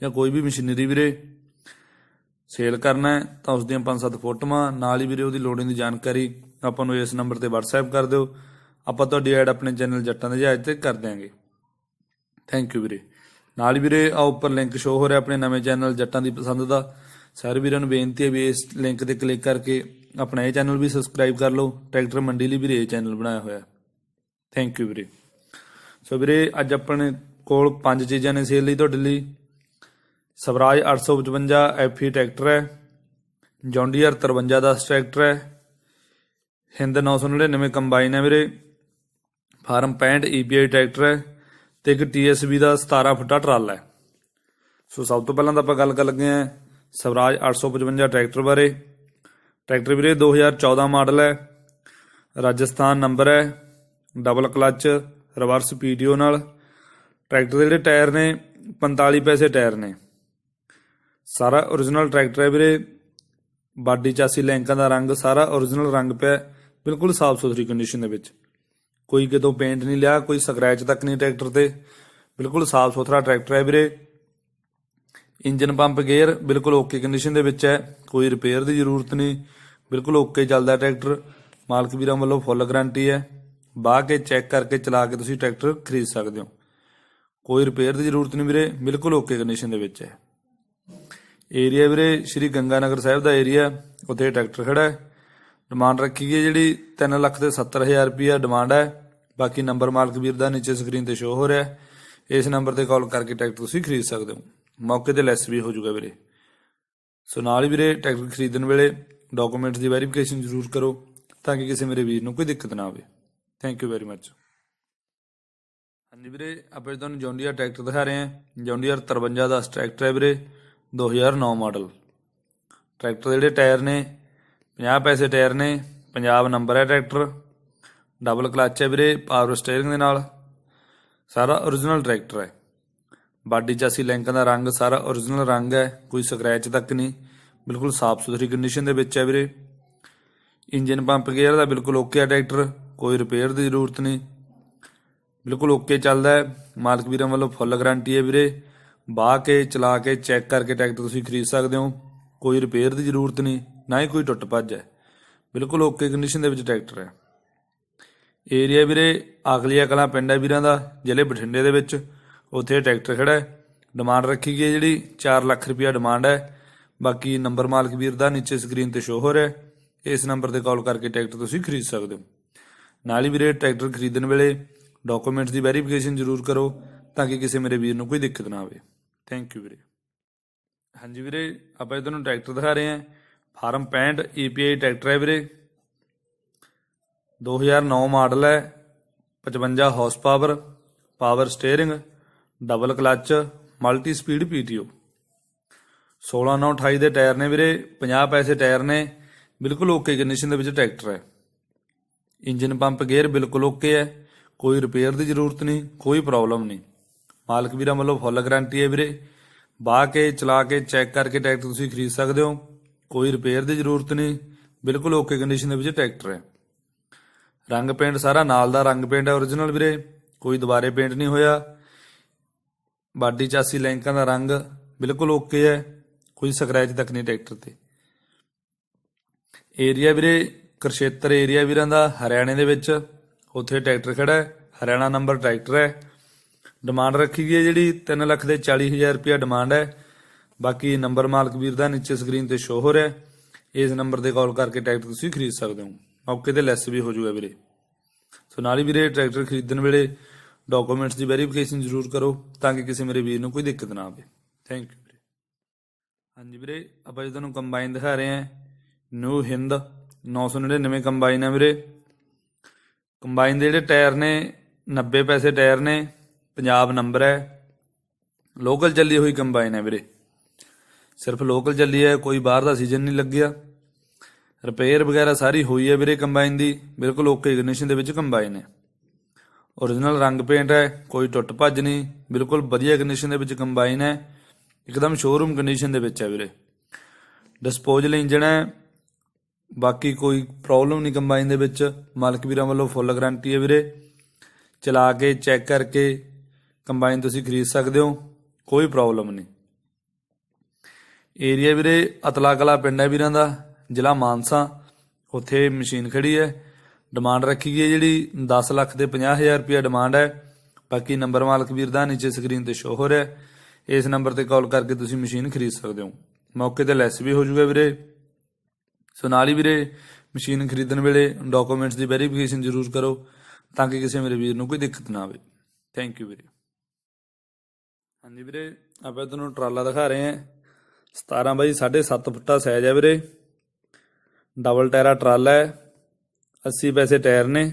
ਜਾਂ ਕੋਈ ਵੀ ਮਸ਼ੀਨਰੀ ਵੀਰੇ, ਸੇਲ ਕਰਨਾ ਹੈ, ਤਾਂ ਉਸ ਦੀਆਂ ਪੰਜ ਸੱਤ ਫੋਟੋਆਂ, ਨਾਲ ਹੀ ਵੀਰੇ ਉਹਦੀ ਲੋੜੀਂਦੀ ਜਾਣਕਾਰੀ ਆਪਾਂ ਨੂੰ ਇਸ ਨੰਬਰ ਤੇ WhatsApp ਕਰ ਦਿਓ। ਆਪਾਂ ਤੁਹਾਡੀ ਐਡ ਆਪਣੇ ਚੈਨਲ ਜੱਟਾਂ ਦੇ ਜਹਾਜ਼ ਤੇ ਕਰ ਦਿਆਂਗੇ। ਥੈਂਕ ਯੂ ਵੀਰੇ। ਨਾਲ ਹੀ ਵੀਰੇ ਆ ਉੱਪਰ ਲਿੰਕ ਸ਼ੋ ਹੋ ਰਿਹਾ ਆਪਣੇ ਨਵੇਂ ਚੈਨਲ ਜੱਟਾਂ ਦੀ ਪਸੰਦ ਦਾ। ਸਾਰੇ ਵੀਰਾਂ ਨੂੰ ਬੇਨਤੀ ਹੈ ਵੀ ਇਸ ਲਿੰਕ ਤੇ ਕਲਿੱਕ ਕਰਕੇ ਆਪਣਾ ਇਹ ਚੈਨਲ ਵੀ ਸਬਸਕ੍ਰਾਈਬ ਕਰ ਲਓ। ਟਰੈਕਟਰ ਮੰਡੀ ਲਈ ਵੀਰੇ ਇਹ ਚੈਨਲ ਬਣਾਇਆ ਹੋਇਆ ਥੈਂਕ ਯੂ ਵੀਰੇ। ਸੋ ਵੀਰੇ, ਅੱਜ ਆਪਣੇ ਕੋਲ ਪੰਜ ਚੀਜ਼ਾਂ ਨੇ ਸੇਲ ਲਈ ਤੁਹਾਡੇ ਲਈ। ਸਵਰਾਜ 855 ਐਫਈ ਟਰੈਕਟਰ ਹੈ। ਜੌਂਡੀਅਰ 53 ਦਾ ਟਰੈਕਟਰ ਹੈ। ਹਿੰਦ 999 ਕੰਬਾਈਨ ਹੈ ਵੀਰੇ। ਫਾਰਮ 65 EPI ਟਰੈਕਟਰ ਹੈ ਤੇ ਇੱਕ TSB ਦਾ 17 ਫੁੱਟਾ ਟਰਾਲਾ ਹੈ। ਸੋ ਸਭ ਤੋਂ ਪਹਿਲਾਂ ਤਾਂ ਆਪਾਂ ਗੱਲ ਕਰ ਲੱਗੇ ਹਾਂ ਸਵਰਾਜ 855 ਟਰੈਕਟਰ ਬਾਰੇ। ਟਰੈਕਟਰ ਵੀਰੇ 2014 ਮਾਡਲ ਹੈ। ਰਾਜਸਥਾਨ ਨੰਬਰ ਹੈ। ਡਬਲ ਕਲਚ, ਰਿਵਰਸ ਪੀਟੀਓ ਨਾਲ। ਟਰੈਕਟਰ ਦੇ ਜਿਹੜੇ ਟਾਇਰ ਨੇ 45 ਪੈਸੇ ਟਾਇਰ ਨੇ। ਸਾਰਾ origignal ਟਰੈਕਟਰ ਹੈ ਵੀਰੇ। ਬਾਡੀ ਚਾਸੀ ਲੈਂਕਾਂ ਦਾ ਰੰਗ ਸਾਰਾ origignal ਰੰਗ ਪਿਆ ਬਿਲਕੁਲ ਸਾਫ਼ ਸੁਥਰੀ ਕੰਡੀਸ਼ਨ ਦੇ ਵਿੱਚ। ਕੋਈ ਕਿਤੋਂ ਪੇਂਟ ਨਹੀਂ ਲਿਆ, ਕੋਈ ਸਕ੍ਰੈਚ ਤੱਕ ਨਹੀਂ ਟਰੈਕਟਰ ਤੇ। ਬਿਲਕੁਲ ਸਾਫ਼ ਸੁਥਰਾ ਟਰੈਕਟਰ ਹੈ ਵੀਰੇ। ਇੰਜਨ ਪੰਪ ਗੇਅਰ ਬਿਲਕੁਲ ਓਕੇ ਕੰਡੀਸ਼ਨ ਦੇ ਵਿੱਚ ਹੈ। ਕੋਈ ਰਿਪੇਅਰ ਦੀ ਜ਼ਰੂਰਤ ਨਹੀਂ। ਬਿਲਕੁਲ ਓਕੇ ਚੱਲਦਾ ਟਰੈਕਟਰ ਮਾਲਕ ਵੀਰਾਂ ਵੱਲੋਂ ਫੁੱਲ ਗਾਰੰਟੀ ਹੈ। ਬਾਹ ਕੇ ਚੈੱਕ ਕਰਕੇ ਚਲਾ ਕੇ ਤੁਸੀਂ ਟਰੈਕਟਰ ਖਰੀਦ ਸਕਦੇ ਹੋ। ਕੋਈ ਰਿਪੇਅਰ ਦੀ ਜ਼ਰੂਰਤ ਨਹੀਂ ਵੀਰੇ। ਬਿਲਕੁਲ ਓਕੇ ਕੰਡੀਸ਼ਨ ਦੇ ਵਿੱਚ ਹੈ। ਏਰੀਆ ਵੀਰੇ, ਸ਼੍ਰੀ ਗੰਗਾਨਗਰ ਸਾਹਿਬ ਦਾ ਏਰੀਆ ਉੱਥੇ ਟਰੈਕਟਰ ਖੜਾ ਹੈ। ਡਿਮਾਂਡ ਰੱਖੀ ਗਈ ਹੈ ਜਿਹੜੀ 3 ਲੱਖ ਤੇ 70000 ਰੁਪਿਆ ਡਿਮਾਂਡ ਹੈ। ਬਾਕੀ ਨੰਬਰ ਮਾਲਕ ਵੀਰ ਦਾ ਨੀਚੇ ਸਕਰੀਨ ਤੇ ਸ਼ੋ ਹੋ ਰਿਹਾ ਹੈ। ਇਸ ਨੰਬਰ ਤੇ ਕਾਲ ਕਰਕੇ ਟਰੈਕਟਰ ਤੁਸੀਂ ਖਰੀਦ ਸਕਦੇ ਹੋ। ਮੌਕੇ ਤੇ ਲੈਸ ਵੀ ਹੋ ਜਾਊਗਾ ਵੀਰੇ। ਸੋ ਨਾਲ ਹੀ ਵੀਰੇ ਟਰੈਕਟਰ ਖਰੀਦਣ ਵੇਲੇ ਡਾਕੂਮੈਂਟਸ ਦੀ ਵੈਰੀਫਿਕੇਸ਼ਨ ਜ਼ਰੂਰ ਕਰੋ, ਤਾਂ ਕਿ ਕਿਸੇ ਮੇਰੇ ਵੀਰ ਨੂੰ ਕੋਈ ਦਿੱਕਤ ਨਾ ਆਵੇ। ਥੈਂਕ ਯੂ ਵੈਰੀ ਮੱਚ ਹਾਂਜੀ ਵੀਰੇ, ਆਪਾਂ ਅੱਜ ਤੁਹਾਨੂੰ ਜੌਂਡੀਅਰ ਟਰੈਕਟਰ ਦਿਖਾ ਰਹੇ ਹਾਂ। ਜੌਂਡੀਅਰ 53 ਦਾ ਟਰੈਕਟਰ ਹੈ ਵੀਰੇ। 2009 ਮਾਡਲ। ਟਰੈਕਟਰ ਦੇ ਜਿਹੜੇ ਟਾਇਰ ਨੇ 50 ਪੈਸੇ ਟਾਇਰ ਨੇ, ਪੰਜਾਬ ਨੰਬਰ ਹੈ ਟਰੈਕਟਰ। ਡਬਲ ਕਲੱਚ ਹੈ ਵੀਰੇ ਪਾਵਰ ਸਟੀਅਰਿੰਗ ਦੇ ਨਾਲ। ਸਾਰਾ origignal ਟਰੈਕਟਰ ਹੈ। ਬਾਡੀ ਚਾਸੀ ਲੈਂਕਾਂ ਦਾ ਰੰਗ, ਸਾਰਾ origignal ਰੰਗ ਹੈ, ਕੋਈ ਸਕ੍ਰੈਚ ਤੱਕ ਨਹੀਂ। ਬਿਲਕੁਲ ਸਾਫ਼ ਸੁਥਰੀ ਕੰਡੀਸ਼ਨ ਦੇ ਵਿੱਚ ਹੈ ਵੀਰੇ। ਇੰਜਨ ਪੰਪ ਗੇਅਰ ਦਾ ਬਿਲਕੁਲ ਓਕੇ ਹੈ ਟਰੈਕਟਰ, ਕੋਈ ਰਿਪੇਅਰ ਦੀ ਜ਼ਰੂਰਤ ਨਹੀਂ। ਬਿਲਕੁਲ ਓਕੇ ਚੱਲਦਾ ਹੈ। ਮਾਲਕ ਵੀਰਾਂ ਵੱਲੋਂ ਫੁੱਲ ਗਾਰੰਟੀ ਹੈ ਵੀਰੇ। ਬਾਹ ਕੇ, ਚਲਾ ਕੇ, ਚੈੱਕ ਕਰਕੇ ਟਰੈਕਟਰ ਤੁਸੀਂ ਖਰੀਦ ਸਕਦੇ ਹੋ। ਕੋਈ ਰਿਪੇਅਰ ਦੀ ਜ਼ਰੂਰਤ ਨਹੀਂ, ਨਾ ਹੀ ਕੋਈ ਟੁੱਟ ਭੱਜ ਹੈ। ਬਿਲਕੁਲ ਓਕੇ ਕੰਡੀਸ਼ਨ ਦੇ ਵਿੱਚ ਟਰੈਕਟਰ ਹੈ। ਏਰੀਆ ਵੀਰੇ ਆਗਲੀਆ ਕਲਾਂ ਪਿੰਡ ਹੈ ਵੀਰਾਂ ਦਾ, ਜ਼ਿਲ੍ਹੇ ਬਠਿੰਡੇ ਦੇ ਵਿੱਚ। ਉੱਥੇ ਟਰੈਕਟਰ ਖੜਾ ਹੈ। ਡਿਮਾਂਡ ਰੱਖੀ ਗਈ ਹੈ ਜਿਹੜੀ 4 ਲੱਖ ਰੁਪਇਆ ਡਿਮਾਂਡ ਹੈ। ਬਾਕੀ ਨੰਬਰ ਮਾਲਕ ਵੀਰ ਦਾ ਨੀਚੇ ਸਕਰੀਨ ਤੇ ਸ਼ੋ ਹੋ ਰਿਹਾ ਇਸ ਨੰਬਰ ਤੇ ਕਾਲ ਕਰਕੇ ਟਰੈਕਟਰ ਤੁਸੀਂ ਖਰੀਦ ਸਕਦੇ ਹੋ। ਨਾਲ ਹੀ ਵੀਰੇ, ਟਰੈਕਟਰ ਖਰੀਦਣ ਵੇਲੇ ਡਾਕੂਮੈਂਟਸ ਦੀ ਵੈਰੀਫਿਕੇਸ਼ਨ ਜ਼ਰੂਰ ਕਰੋ, ਤਾਂ ਕਿ ਕਿਸੇ ਮੇਰੇ ਵੀਰ ਨੂੰ ਕੋਈ ਦਿੱਕਤ ਨਾ ਆਵੇ। ਥੈਂਕ ਯੂ ਵੀਰੇ। ਹਾਂਜੀ ਵੀਰੇ, ਆਪਾਂ ਇਹ ਤੁਹਾਨੂੰ ਟਰੈਕਟਰ ਦਿਖਾ ਰਹੇ ਹਾਂ। ਫਾਰਮ 65 EPI ਟਰੈਕਟਰ ਹੈ ਵੀਰੇ। 2009 ਮਾਡਲ ਹੈ 55 horse power power steering double clutch multi speed PTO 16 9 28 ਦੇ ਟਾਇਰ ਨੇ ਵੀਰੇ 50 ਪੈਸੇ ਟਾਇਰ ਨੇ, ਬਿਲਕੁਲ ਓਕੇ ਕੰਡੀਸ਼ਨ ਦੇ ਵਿੱਚ ਟਰੈਕਟਰ ਹੈ। ਇੰਜਨ ਪੰਪ ਗੇਅਰ ਬਿਲਕੁਲ ਓਕੇ ਹੈ, ਕੋਈ ਰਿਪੇਅਰ ਦੀ ਜ਼ਰੂਰਤ ਨਹੀਂ, ਕੋਈ ਪ੍ਰੋਬਲਮ ਨਹੀਂ। ਮਾਲਕ ਵੀਰਾਂ ਵੱਲੋਂ ਫੁੱਲ ਗਾਰੰਟੀ ਹੈ ਵੀਰੇ। ਬਾਹ ਕੇ, ਚਲਾ ਕੇ, ਚੈੱਕ ਕਰਕੇ ਟਰੈਕਟਰ ਤੁਸੀਂ ਖਰੀਦ ਸਕਦੇ ਹੋ। ਕੋਈ ਰਿਪੇਅਰ ਦੀ ਜ਼ਰੂਰਤ ਨਹੀਂ। ਬਿਲਕੁਲ ਓਕੇ ਕੰਡੀਸ਼ਨ ਦੇ ਵਿੱਚ ਟਰੈਕਟਰ ਹੈ। ਰੰਗ ਪੇਂਟ ਸਾਰਾ ਨਾਲ ਦਾ ਰੰਗ ਪੇਂਟ ਹੈ origignal ਵੀਰੇ। ਕੋਈ ਦੁਬਾਰੇ ਪੇਂਟ ਨਹੀਂ ਹੋਇਆ। ਬਾਡੀ ਚਾਸੀ ਲੈਂਕਾਂ ਦਾ ਰੰਗ ਬਿਲਕੁਲ ਓਕੇ ਹੈ। ਕੋਈ ਸਕ੍ਰੈਚ ਤੱਕ ਨਹੀਂ ਟਰੈਕਟਰ ਤੇ। ਏਰੀਆ ਵੀਰੇ, ਕੁਰਸ਼ੇਤਰ ਏਰੀਆ ਵੀਰਾਂ ਦਾ ਹਰਿਆਣੇ ਦੇ ਵਿੱਚ। ਉੱਥੇ ਟਰੈਕਟਰ ਖੜਾ ਹੈ। ਹਰਿਆਣਾ ਨੰਬਰ ਟਰੈਕਟਰ ਹੈ। ਡਿਮਾਂਡ ਰੱਖੀ ਗਈ ਹੈ ਜਿਹੜੀ 3 ਲੱਖ ਦੇ 40000 ਰੁਪਇਆ ਡਿਮਾਂਡ ਹੈ। ਬਾਕੀ ਨੰਬਰ ਮਾਲਕ ਵੀਰ ਦਾ ਨੀਚੇ ਸਕਰੀਨ ਤੇ ਸ਼ੋ ਹੋ ਰਿਹਾ ਹੈ। ਇਸ ਨੰਬਰ ਤੇ ਕਾਲ ਕਰਕੇ ਟਰੈਕਟਰ ਤੁਸੀਂ ਖਰੀਦ ਸਕਦੇ ਹੋ। ਮੌਕੇ ਤੇ ਲੈਸ ਵੀ ਹੋ ਜਾਊਗਾ ਵੀਰੇ। ਸੋ ਨਾਲ ਹੀ ਵੀਰੇ ਟਰੈਕਟਰ ਖਰੀਦਣ ਵੇਲੇ ਡਾਕੂਮੈਂਟਸ ਦੀ ਵੈਰੀਫਿਕੇਸ਼ਨ ਜ਼ਰੂਰ ਕਰੋ ਤਾਂ ਕਿ ਕਿਸੇ ਮੇਰੇ ਵੀਰ ਨੂੰ ਕੋਈ ਦਿੱਕਤ ਨਾ ਆਵੇ। ਥੈਂਕ ਯੂ ਵੀਰੇ। ਹਾਂਜੀ ਵੀਰੇ, ਆਪਾਂ ਜੀ ਤੁਹਾਨੂੰ ਕੰਬਾਈਨ ਦਿਖਾ ਰਹੇ ਹਾਂ। ਨਿਊ ਹਿੰਦ 999 ਕੰਬਾਈਨ ਹੈ ਵੀਰੇ। ਕੰਬਾਈਨ ਦੇ ਜਿਹੜੇ ਟਾਇਰ ਨੇ 90 ਪੈਸੇ ਟਾਇਰ ਨੇ। ਪੰਜਾਬ ਨੰਬਰ ਹੈ। ਲੋਕਲ ਚੱਲੀ ਹੋਈ ਕੰਬਾਈਨ ਹੈ ਵੀਰੇ। ਸਿਰਫ ਲੋਕਲ ਚੱਲੀ ਹੈ, ਕੋਈ ਬਾਹਰ ਦਾ ਸੀਜ਼ਨ ਨਹੀਂ ਲੱਗਿਆ। ਰਿਪੇਅਰ ਵਗੈਰਾ ਸਾਰੀ ਹੋਈ ਹੈ ਵੀਰੇ ਕੰਬਾਈਨ ਦੀ। ਬਿਲਕੁਲ ਓਕੇ ਕੰਡੀਸ਼ਨ ਦੇ ਵਿੱਚ ਕੰਬਾਈਨ ਹੈ। origignal ਰੰਗ ਪੇਂਟ ਹੈ, ਕੋਈ ਟੁੱਟ ਭੱਜ ਨਹੀਂ। ਬਿਲਕੁਲ ਵਧੀਆ ਕੰਡੀਸ਼ਨ ਦੇ ਵਿੱਚ ਕੰਬਾਈਨ ਹੈ। ਇੱਕਦਮ ਸ਼ੋਰੂਮ ਕੰਡੀਸ਼ਨ ਦੇ ਵਿੱਚ ਹੈ ਵੀਰੇ। ਡਿਸਪੋਜ਼ਲ ਇੰਜਨ ਹੈ। ਬਾਕੀ ਕੋਈ ਪ੍ਰੋਬਲਮ ਨਹੀਂ ਕੰਬਾਈਨ ਦੇ ਵਿੱਚ। ਮਾਲਕ ਵੀਰਾਂ ਵੱਲੋਂ ਫੁੱਲ ਗਾਰੰਟੀ ਹੈ ਵੀਰੇ। ਚਲਾ ਕੇ ਚੈੱਕ ਕਰਕੇ ਕੰਬਾਈਨ ਤੁਸੀਂ ਖਰੀਦ ਸਕਦੇ ਹੋ, ਕੋਈ ਪ੍ਰੋਬਲਮ ਨਹੀਂ। ਏਰੀਆ ਵੀਰੇ ਅਤਲਾ ਕਲਾ ਪਿੰਡ ਹੈ ਵੀਰਾਂ ਦਾ, ਜ਼ਿਲ੍ਹਾ ਮਾਨਸਾ। ਉੱਥੇ ਮਸ਼ੀਨ ਖੜੀ ਹੈ। ਡਿਮਾਂਡ ਰੱਖੀ ਗਈ ਹੈ ਜਿਹੜੀ 10 ਲੱਖ ਦੇ 50000 ਰੁਪਏ ਡਿਮਾਂਡ ਹੈ। ਬਾਕੀ ਨੰਬਰ ਮਾਲਕ ਵੀਰ ਦਾ ਨੀਚੇ ਸਕਰੀਨ ਤੇ ਸ਼ੋ ਹੋ ਰਿਹਾ ਹੈ। ਇਸ ਨੰਬਰ ਤੇ ਕਾਲ ਕਰਕੇ ਤੁਸੀਂ ਮਸ਼ੀਨ ਖਰੀਦ ਸਕਦੇ ਹੋ। ਮੌਕੇ ਤੇ ਲੈਸ ਵੀ ਹੋ ਜਾਊਗਾ ਵੀਰੇ। ਸੋ ਨਾਲ ਹੀ ਵੀਰੇ, ਮਸ਼ੀਨ ਖਰੀਦਣ ਵੇਲੇ ਡਾਕੂਮੈਂਟਸ ਦੀ ਵੈਰੀਫਿਕੇਸ਼ਨ ਜ਼ਰੂਰ ਕਰੋ ਤਾਂ ਕਿ ਕਿਸੇ ਮੇਰੇ ਵੀਰ ਨੂੰ ਕੋਈ ਦਿੱਕਤ ਨਾ ਆਵੇ। ਥੈਂਕ ਯੂ ਵੀਰੇ। ਹਾਂਜੀ ਵੀਰੇ, ਆਪਾਂ ਤੁਹਾਨੂੰ ਟਰਾਲਾ ਦਿਖਾ ਰਹੇ ਹਾਂ। 17 ਬਾਈ 7.5 ਫੁੱਟਾ ਸਾਈਜ਼ ਹੈ ਵੀਰੇ। ਡਬਲ ਟਾਇਰਾ ਟਰਾਲਾ ਹੈ। 80 ਪੈਸੇ ਟਾਇਰ ਨੇ।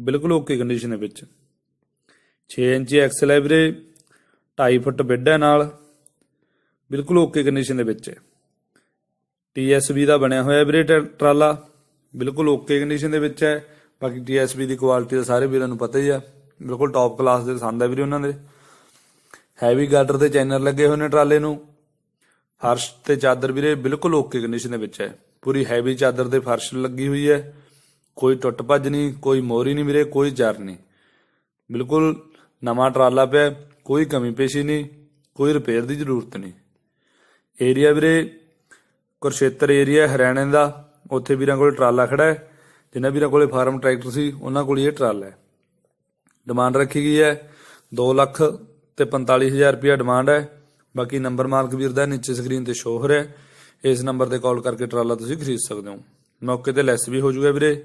ਬਿਲਕੁਲ ਓਕੇ ਕੰਡੀਸ਼ਨ ਦੇ ਵਿੱਚ। 6 ਇੰਚੀ ਐਕਸਲ ਹੈ ਵੀਰੇ। 2.5 ਫੁੱਟ ਬੈੱਡ ਹੈ ਨਾਲ। ਬਿਲਕੁਲ ਓਕੇ ਕੰਡੀਸ਼ਨ ਦੇ ਵਿੱਚ ਹੈ। TSB ਦਾ ਬਣਿਆ ਹੋਇਆ ਵੀਰੇ ਟ- ਟਰਾਲਾ। ਬਿਲਕੁਲ ਓਕੇ ਕੰਡੀਸ਼ਨ ਦੇ ਵਿੱਚ ਹੈ। ਬਾਕੀ TSB ਦੀ ਕੁਆਲਿਟੀ ਤਾਂ ਸਾਰੇ ਵੀਰਾਂ ਨੂੰ ਪਤਾ ਹੀ ਆ। ਬਿਲਕੁਲ ਟੌਪ ਕਲਾਸ ਦੇ ਸੰਦ ਹੈ ਵੀਰੇ ਉਹਨਾਂ ਦੇ। ਹੈਵੀ ਗਾਰਡਰ ਦੇ ਚੈਨਰ ਲੱਗੇ ਹੋਏ ਨੇ ਟਰਾਲੇ ਨੂੰ। ਫਰਸ਼ ਤੇ ਚਾਦਰ ਵੀਰੇ ਬਿਲਕੁਲ ਓਕੇ ਕੰਡੀਸ਼ਨ ਦੇ ਵਿੱਚ ਹੈ। ਪੂਰੀ ਹੈਵੀ ਚਾਦਰ ਦੇ ਫਰਸ਼ ਲੱਗੀ ਹੋਈ ਹੈ। ਕੋਈ ਟੁੱਟ ਭੱਜ ਨਹੀਂ, ਕੋਈ ਮੋਰੀ ਨਹੀਂ ਵੀਰੇ, ਕੋਈ ਜਰ ਨਹੀਂ। ਬਿਲਕੁਲ ਨਵਾਂ ਟਰਾਲਾ ਪਿਆ, ਕੋਈ ਕਮੀ ਪੇਸ਼ੀ ਨਹੀਂ, ਕੋਈ ਰਿਪੇਅਰ ਦੀ ਜ਼ਰੂਰਤ ਨਹੀਂ। ਏਰੀਆ ਵੀਰੇ, ਕੁਰਸ਼ੇਤਰ ਏਰੀਆ ਹਰਿਆਣੇ ਦਾ, ਉੱਥੇ ਵੀਰਾਂ ਕੋਲ ਟਰਾਲਾ ਖੜਾ ਹੈ। ਜਿਨ੍ਹਾਂ ਵੀਰਾਂ ਕੋਲੇ ਫਾਰਮ ਟਰੈਕਟਰ ਸੀ, ਉਹਨਾਂ ਕੋਲ ਇਹ ਟਰਾਲਾ ਹੈ। ਡਿਮਾਂਡ ਰੱਖੀ ਗਈ ਹੈ। 2 ਲੱਖ ਤੇ 45000 ਰੁਪਇਆ ਡਿਮਾਂਡ ਹੈ। ਬਾਕੀ ਨੰਬਰ ਮਾਲਕ ਵੀਰ ਦਾ ਨੀਚੇ ਸਕਰੀਨ ਤੇ ਸ਼ੋ ਹੋ ਰਿਹਾ ਹੈ। ਇਸ ਨੰਬਰ ਤੇ ਕਾਲ ਕਰਕੇ ਟਰਾਲਾ ਤੁਸੀਂ ਖਰੀਦ ਸਕਦੇ ਹੋ। ਮੌਕੇ ਤੇ ਲੈਸ ਵੀ ਹੋ ਜਾਊਗਾ ਵੀਰੇ।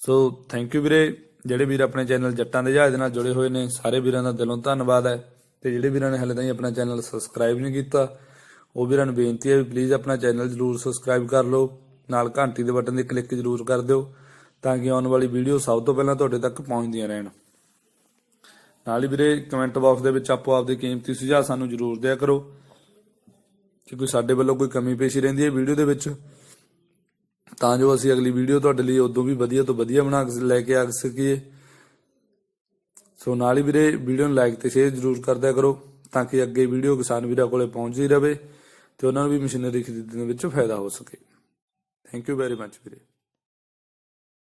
ਸੋ ਥੈਂਕ ਯੂ ਵੀਰੇ। ਜਿਹੜੇ ਵੀਰ ਆਪਣੇ ਚੈਨਲ ਜੱਟਾਂ ਦੇ ਜਹਾਜ਼ ਦੇ ਨਾਲ ਜੁੜੇ ਹੋਏ ਨੇ, ਸਾਰੇ ਵੀਰਾਂ ਦਾ ਦਿਲੋਂ ਧੰਨਵਾਦ ਹੈ। ਤੇ ਜਿਹੜੇ ਵੀਰਾਂ ਨੇ ਹਲੇ ਤਾਈਂ ਆਪਣਾ ਚੈਨਲ ਸਬਸਕ੍ਰਾਈਬ ਨਹੀਂ ਕੀਤਾ, ਉਹ ਵੀਰਾਂ ਨੂੰ ਬੇਨਤੀ ਹੈ ਵੀ ਪਲੀਜ਼ ਆਪਣਾ ਚੈਨਲ ਜਰੂਰ ਸਬਸਕ੍ਰਾਈਬ ਕਰ ਲਓ। ਨਾਲ ਘੰਟੀ ਦੇ ਬਟਨ ਤੇ ਕਲਿੱਕ ਜਰੂਰ ਕਰ ਦਿਓ, ਤਾਂ ਕਿ ਆਉਣ ਵਾਲੀ ਵੀਡੀਓ ਸਭ ਤੋਂ ਪਹਿਲਾਂ ਤੁਹਾਡੇ ਤੱਕ ਪਹੁੰਚਦੀਆਂ ਰਹਿਣ। ਨਾਲ ਹੀ ਵੀਰੇ ਕਮੈਂਟ ਬਾਕਸ ਦੇ ਵਿੱਚ ਆਪੋ ਆਪਦੇ ਕੀਮਤੀ ਸੁਝਾਅ ਸਾਨੂੰ ਜਰੂਰ ਦਿਆ ਕਰੋ, ਕਿ ਕੋਈ ਸਾਡੇ ਵੱਲੋਂ ਕੋਈ ਕਮੀ ਪੇਸ਼ੀ ਰਹਿੰਦੀ ਹੈ ਵੀਡੀਓ ਦੇ ਵਿੱਚ। ਤਾਂ ਜੋ ਅਸੀਂ ਅਗਲੀ ਵੀਡੀਓ ਤੁਹਾਡੇ ਲਈ ਉਦੋਂ ਵੀ ਵਧੀਆ ਤੋਂ ਵਧੀਆ ਬਣਾ ਕੇ ਲੈ ਕੇ ਆ ਸਕੀਏ। ਸੋ ਨਾਲ ਹੀ ਵੀਰੇ ਵੀਡੀਓ ਨੂੰ ਲਾਈਕ ਤੇ ਸ਼ੇਅਰ ਜਰੂਰ ਕਰਦਿਆ ਕਰੋ, ਤਾਂ ਕਿ ਅੱਗੇ ਵੀਡੀਓ ਕਿਸਾਨ ਵੀਰਾਂ ਕੋਲੇ ਪਹੁੰਚਦੀ ਰਹੇ ਤੇ ਉਹਨਾਂ ਨੂੰ ਵੀ ਮਸ਼ੀਨਰੀ ਖਰੀਦਣ ਵਿੱਚ ਫਾਇਦਾ ਹੋ ਸਕੇ। ਥੈਂਕ ਯੂ ਵੈਰੀ ਮੱਚ ਵੀਰੇ।